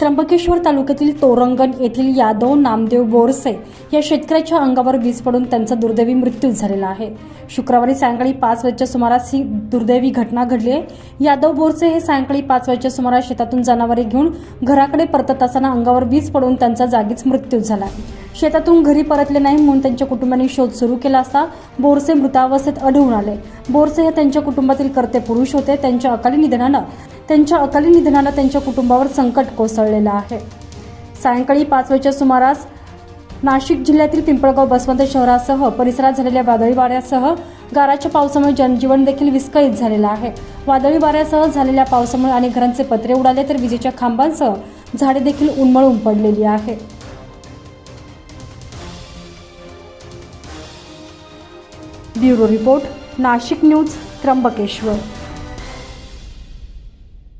त्र्यंबकेश्वर तालुक्यातील तोरंगण येथील यादव नामदेव बोरसे या शेतकऱ्याच्या अंगावर वीज पडून त्यांचा दुर्दैवी मृत्यू झालेला आहे. शुक्रवारी सायंकाळी पाच वाजच्या सुमारास ही दुर्दैवी घटना घडली आहे. यादव बोरसे हे सायंकाळी पाच वाजच्या सुमारास शेतातून जनावरे घेऊन घराकडे परतत असताना अंगावर वीज पडून त्यांचा जागीच मृत्यू झाला शेतातून घरी परतले नाही म्हणून त्यांच्या कुटुंबाने शोध सुरू केला असता बोरसे मृतावस्थेत आढळून आले. बोरसे हे त्यांच्या कुटुंबातील कर्ते पुरुष होते. त्यांच्या अकाली निधनानं त्यांच्या अकाली निधनानं त्यांच्या कुटुंबावर संकट कोसळलेलं आहे. सायंकाळी पाच वाजेच्या सुमारास नाशिक जिल्ह्यातील पिंपळगाव बसवंत शहरासह परिसरात झालेल्या वादळी वाऱ्यासह गाराच्या पावसामुळे जनजीवन देखील विस्कळीत झालेलं आहे. वादळी वाऱ्यासह झालेल्या पावसामुळे अनेक घरांचे पत्रे उडाले तर विजेच्या खांबांसह झाडे देखील उन्मळून पडलेली आहे. Bureau report Nashik news Trimbakeshwar.